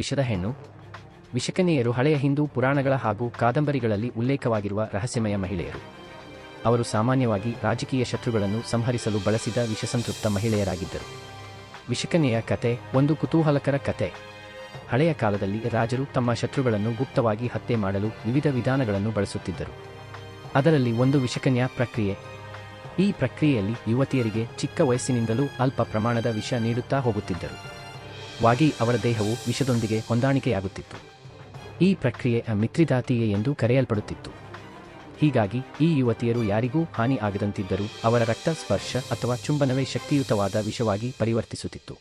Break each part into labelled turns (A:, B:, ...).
A: ವಿಷದ ಹೆಣ್ಣು. ವಿಷಕನೆಯರು ಹಳೆಯ ಹಿಂದೂ ಪುರಾಣಗಳ ಹಾಗೂ ಕಾದಂಬರಿಗಳಲ್ಲಿ ಉಲ್ಲೇಖವಾಗಿರುವ ರಹಸ್ಯಮಯ ಮಹಿಳೆಯರು. ಅವರು ಸಾಮಾನ್ಯವಾಗಿ ರಾಜಕೀಯ ಶತ್ರುಗಳನ್ನು ಸಂಹರಿಸಲು ಬಳಸಿದ ವಿಷಸಂತೃಪ್ತ ಮಹಿಳೆಯರಾಗಿದ್ದರು. ವಿಷಕನೆಯ ಕತೆ ಒಂದು ಕುತೂಹಲಕರ ಕತೆ. ಹಳೆಯ ಕಾಲದಲ್ಲಿ ರಾಜರು ತಮ್ಮ ಶತ್ರುಗಳನ್ನು ಗುಪ್ತವಾಗಿ ಹತ್ಯೆ ಮಾಡಲು ವಿವಿಧ ವಿಧಾನಗಳನ್ನು ಬಳಸುತ್ತಿದ್ದರು. ಅದರಲ್ಲಿ ಒಂದು ವಿಷಕನ್ಯಾ ಪ್ರಕ್ರಿಯೆ. ಈ ಪ್ರಕ್ರಿಯೆಯಲ್ಲಿ ಯುವತಿಯರಿಗೆ ಚಿಕ್ಕ ವಯಸ್ಸಿನಿಂದಲೂ ಅಲ್ಪ ಪ್ರಮಾಣದ ವಿಷ ನೀಡುತ್ತಾ ಹೋಗುತ್ತಿದ್ದರು. ವಾಗಿ ಅವರ ದೇಹವು ವಿಷದೊಂದಿಗೆ ಹೊಂದಾಣಿಕೆಯಾಗುತ್ತಿತ್ತು. ಈ ಪ್ರಕ್ರಿಯೆ ಮಿತ್ರಿದಾತಿಯೇ ಎಂದು ಕರೆಯಲ್ಪಡುತ್ತಿತ್ತು. ಹೀಗಾಗಿ ಈ ಯುವತಿಯರು ಯಾರಿಗೂ ಹಾನಿ ಆಗದಂತಿದ್ದರೂ ಅವರ ರಕ್ತ ಸ್ಪರ್ಶ ಅಥವಾ ಚುಂಬನವೇ ಶಕ್ತಿಯುತವಾದ ವಿಷವಾಗಿ ಪರಿವರ್ತಿಸುತ್ತಿತ್ತು.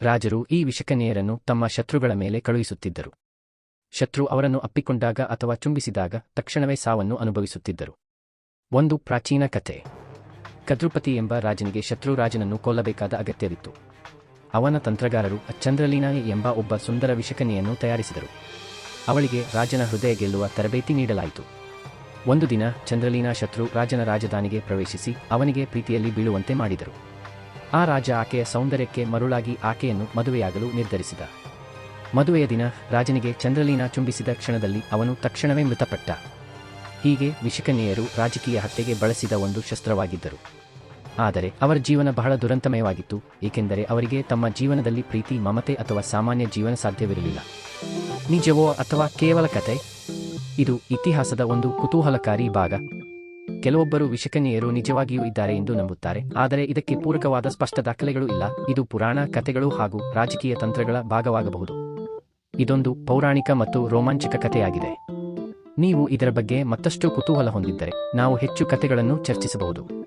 A: ರಾಜರು ಈ ವಿಷಕನೆಯರನ್ನು ತಮ್ಮ ಶತ್ರುಗಳ ಮೇಲೆ ಕಳುಹಿಸುತ್ತಿದ್ದರು. ಶತ್ರು ಅವರನ್ನು ಅಪ್ಪಿಕೊಂಡಾಗ ಅಥವಾ ಚುಂಬಿಸಿದಾಗ ತಕ್ಷಣವೇ ಸಾವನ್ನು ಅನುಭವಿಸುತ್ತಿದ್ದರು. ಒಂದು ಪ್ರಾಚೀನ ಕಥೆ. ಕದ್ರುಪತಿ ಎಂಬ ರಾಜನಿಗೆ ಶತ್ರು ರಾಜನನ್ನು ಕೊಲ್ಲಬೇಕಾದ ಅಗತ್ಯವಿತ್ತು. ಅವನ ತಂತ್ರಗಾರರು ಚಂದ್ರಲೀನಾ ಎಂಬ ಒಬ್ಬ ಸುಂದರ ವಿಷಕನಿಯನ್ನು ತಯಾರಿಸಿದರು. ಅವಳಿಗೆ ರಾಜನ ಹೃದಯ ಗೆಲ್ಲುವ ತರಬೇತಿ ನೀಡಲಾಯಿತು. ಒಂದು ದಿನ ಚಂದ್ರಲೀನಾ ಶತ್ರು ರಾಜನ ರಾಜಧಾನಿಗೆ ಪ್ರವೇಶಿಸಿ ಅವನಿಗೆ ಪ್ರೀತಿಯಲ್ಲಿ ಬೀಳುವಂತೆ ಮಾಡಿದರು. ಆ ರಾಜ ಆಕೆಯ ಸೌಂದರ್ಯಕ್ಕೆ ಮರುಳಾಗಿ ಆಕೆಯನ್ನು ಮದುವೆಯಾಗಲು ನಿರ್ಧರಿಸಿದ. ಮದುವೆಯ ದಿನ ರಾಜನಿಗೆ ಚಂದ್ರಲೀನಾ ಚುಂಬಿಸಿದ ಕ್ಷಣದಲ್ಲಿ ಅವನು ತಕ್ಷಣವೇ ಮೃತಪಟ್ಟ. ಹೀಗೆ ವಿಷಕನ್ಯೆಯರು ರಾಜಕೀಯ ಹತ್ಯೆಗೆ ಬಳಸಿದ ಒಂದು ಶಸ್ತ್ರವಾಗಿದ್ದರು. ಆದರೆ ಅವರ ಜೀವನ ಬಹಳ ದುರಂತಮಯವಾಗಿತ್ತು, ಏಕೆಂದರೆ ಅವರಿಗೆ ತಮ್ಮ ಜೀವನದಲ್ಲಿ ಪ್ರೀತಿ, ಮಮತೆ ಅಥವಾ ಸಾಮಾನ್ಯ ಜೀವನ ಸಾಧ್ಯವಿರಲಿಲ್ಲ. ನಿಜವೋ ಅಥವಾ ಕೇವಲ ಕತೆ? ಇದು ಇತಿಹಾಸದ ಒಂದು ಕುತೂಹಲಕಾರಿ ಭಾಗ. ಕೆಲವೊಬ್ಬರು ವಿಷಕನ್ಯೆಯರು ನಿಜವಾಗಿಯೂ ಇದ್ದಾರೆ ಎಂದು ನಂಬುತ್ತಾರೆ, ಆದರೆ ಇದಕ್ಕೆ ಪೂರಕವಾದ ಸ್ಪಷ್ಟ ದಾಖಲೆಗಳು ಇಲ್ಲ. ಇದು ಪುರಾಣ ಕಥೆಗಳು ಹಾಗೂ ರಾಜಕೀಯ ತಂತ್ರಗಳ ಭಾಗವಾಗಬಹುದು. ಇದೊಂದು ಪೌರಾಣಿಕ ಮತ್ತು ರೋಮಾಂಚಕ ಕಥೆಯಾಗಿದೆ. ನೀವು ಇದರ ಬಗ್ಗೆ ಮತ್ತಷ್ಟು ಕುತೂಹಲ ಹೊಂದಿದ್ದರೆ, ನಾವು ಹೆಚ್ಚು ಕಥೆಗಳನ್ನು ಚರ್ಚಿಸಬಹುದು.